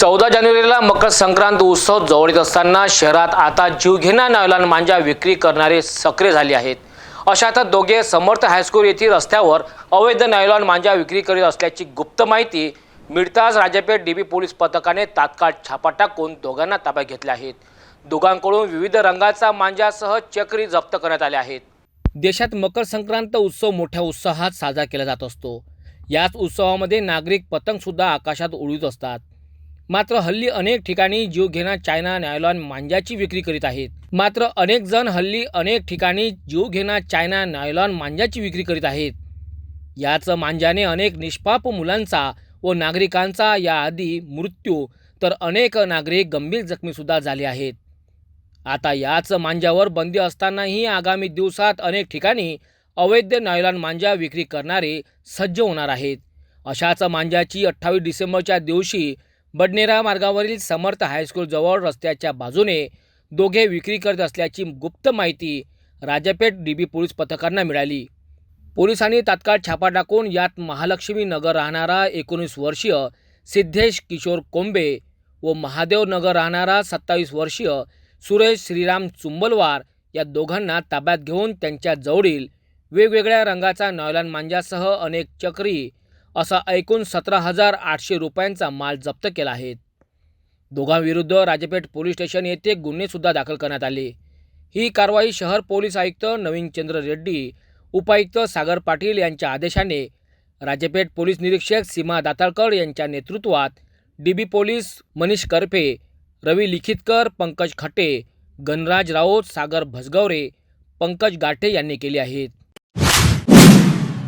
चौदा जानेवारीला मकर संक्रांत उत्सव जवळ येत असताना शहरात आता जीवघेणा नायलॉन मांजा विक्री करणारे सक्रिय झाले आहेत. अशातच दोघे समर्थ हायस्कूल येथील रस्त्यावर अवैध नायलॉन मांजा विक्री करीत असल्याची गुप्त माहिती मिळताच राज्यपेठ डीबी पोलीस पथकाने तात्काळ छापा टाकून दोघांना ताब्यात घेतल्या आहेत दोघांकडून विविध रंगाचा मांजासह चक्री जप्त करण्यात आल्या आहेत. देशात मकर संक्रांत उत्सव मोठ्या उत्साहात साजरा केला जात असतो. याच उत्सवामध्ये नागरिक पतंगसुद्धा आकाशात उडवीत असतात. मात्र हल्ली अनेक ठिकाणी जीवघेणा चायना नायलॉन मांजाची विक्री करीत आहेत. मात्र अनेक जण हल्ली अनेक ठिकाणी जीवघेणा चायना नायलॉन मांजाची विक्री करीत आहेत. याच मांजाने अनेक निष्पाप मुलांचा व नागरिकांचा याआधी मृत्यू तर अनेक नागरिक गंभीर जखमीसुद्धा झाले आहेत. आता याच मांजावर बंदी असतानाही आगामी दिवसात अनेक ठिकाणी अवैध नायलॉन मांजा विक्री करणारे सज्ज होणार आहेत. अशाच मांजाची अठ्ठावीस डिसेंबरच्या दिवशी बडनेरा मार्गावरील समर्थ हायस्कूलजवळ रस्त्याच्या बाजूने दोघे विक्री करत असल्याची गुप्त माहिती राजापेठ डीबी पोलीस पथकांना मिळाली. पोलिसांनी तात्काळ छापा टाकून यात महालक्ष्मी नगर राहणारा एकोणीस वर्षीय सिद्धेश किशोर कोंबे व महादेव नगर राहणारा सत्तावीस वर्षीय सुरेश श्रीराम चुंबलवार या दोघांना ताब्यात घेऊन त्यांच्या जवळील वेगवेगळ्या रंगाचा नॉयलॉन मांजासह अनेक चक्री असा ऐकून सतरा हजार आठशे रुपयांचा माल जप्त केला आहे. दोघांविरुद्ध राजपेठ पोलीस स्टेशन येथे गुन्हेसुद्धा दाखल करण्यात आले. ही कारवाई शहर पोलीस आयुक्त नवीनचंद्र रेड्डी उपायुक्त सागर पाटील यांच्या आदेशाने राजपेठ पोलीस निरीक्षक सीमा दाताळकर यांच्या नेतृत्वात डीबी पोलीस मनीष करपे रवी लिखितकर पंकज खटे गणराज राऊत सागर भसगवरे पंकज गाठे यांनी केले आहेत.